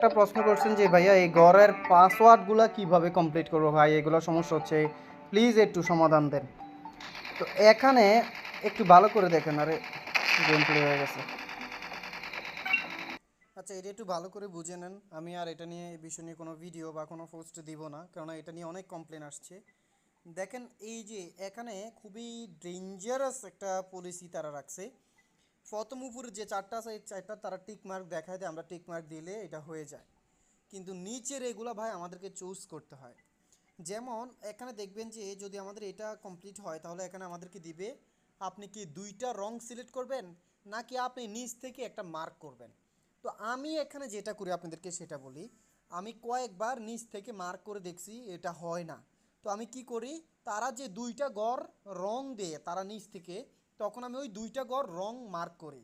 একটা প্রশ্ন করছেন যে, ভাইয়া, এই ঘরের পাসওয়ার্ডগুলো কীভাবে কমপ্লিট করব? ভাই, এগুলো সমস্যা হচ্ছে। প্লিজ একটু সমাধান দেন। তো এখানে একটু ভালো করে দেখেন, আরে গেম প্লে হয়ে গেছে। আচ্ছা এটা একটু ভালো করে বুঝে নেন। আমি আর এটা নিয়ে, এই বিষয় নিয়ে কোনো ভিডিও বা কোনো পোস্ট দিব না কারণ এটা নিয়ে অনেক কমপ্লেন আসছে। দেখেন, এই যে, এখানে খুবই ডেঞ্জারাস একটা পলিসি তারা রাখছে। প্রথম উপরে যে চারটা আছে, এই চারটা তারা টিক মার্ক দেখায় দেয়, আমরা টিক মার্ক দিলে এটা হয়ে যায়। কিন্তু নিচের এগুলো ভাই আমাদেরকে চুজ করতে হয়। যেমন এখানে দেখবেন যে যদি আমাদের এটা কমপ্লিট হয়, তাহলে এখানে আমাদেরকে দিবে, আপনি কি দুইটা রং সিলেক্ট করবেন, নাকি আপনি নিচ থেকে একটা মার্ক করবেন? তো আমি এখানে যেটা করি আপনাদেরকে সেটা বলি, আমি কয়েকবার নিচ থেকে মার্ক করে দেখছি এটা হয় না। তো আমি কি করি, তারা যে দুইটা গড় রং দেয়, তারা নিচ থেকে তখন আমি ওই দুইটা গড় রং মার্ক করি।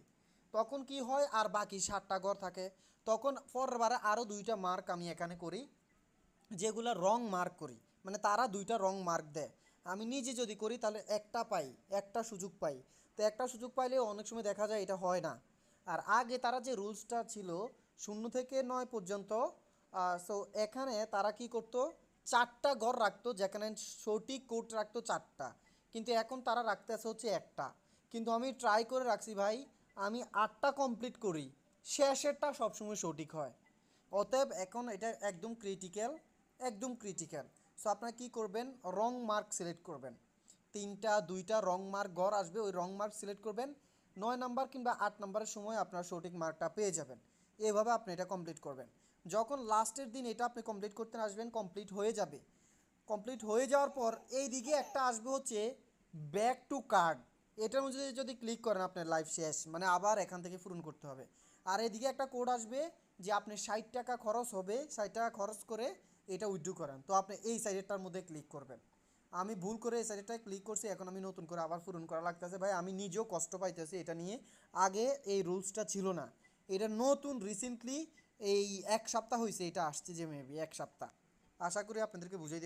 তখন কি হয় আর বাকি সাতটা গড় থাকে, তখন পরেরবারে আরও দুইটা মার্ক আমি এখানে করি, যেগুলো রং মার্ক করি। মানে তারা দুইটা রং মার্ক দেয়। আমি নিজে যদি করি তাহলে একটা পাই, একটা সুযোগ পাই। তো একটা সুযোগ পাইলে অনেক সময় দেখা যায় এটা হয় না। আর আগে তারা যে রুলসটা ছিল, শূন্য থেকে নয় পর্যন্ত সো এখানে তারা কি করতো, চারটা ঘর রাখতো, যেখানে সঠিক কোড রাখতো চারটা। কিন্তু এখন তারা রাখতে রাখতেছে হচ্ছে একটা। কিন্তু আমি ট্রাই করে রাখছি ভাই, আমি আটটা কমপ্লিট করি, শেষেরটা সবসময় সঠিক হয়। অতএব এখন এটা একদম ক্রিটিক্যাল একদম ক্রিটিক্যাল সো আপনারা কী করবেন? রং মার্ক সিলেক্ট করবেন। তিনটা, দুইটা রং মার্ক ঘর আসবে, ওই রং মার্ক সিলেক্ট করবেন। নয় নাম্বার কিংবা আট নাম্বারের সময় আপনার সঠিক মার্কটা পেয়ে যাবেন। এভাবে আপনি এটা কমপ্লিট করবেন। যখন লাস্টের দিন এটা আপনি কমপ্লিট করতে আসবেন কমপ্লিট হয়ে যাবে। কমপ্লিট হয়ে যাওয়ার পর এই দিকে একটা আসবে হচ্ছে ব্যাক টু কার্ড এটার মধ্যে যদি ক্লিক করেন আপনার লাইফ শেষ মানে আবার এখান থেকে পূরণ করতে হবে। আর এদিকে একটা কোড আসবে যে আপনি ষাট টাকা খরচ হবে, ষাট টাকা খরচ করে এটা উইথড্রু করেন। তো আপনি এই সাইডেরটার মধ্যে ক্লিক করবেন। আমি ভুল করে এই সাইডেরটায় ক্লিক করছি, এখন আমি নতুন করে আবার পূরণ করা লাগতেছে। ভাই, আমি নিজেও কষ্ট পাইতেছি এটা নিয়ে। আগে এই রুলসটা ছিল না। এটা নতুন রিসেন্টলি এই এক সপ্তাহ হয়েছে এটা আসছে যে মেবি এক সপ্তাহ। আশা করি আপনাদেরকে বুঝিয়ে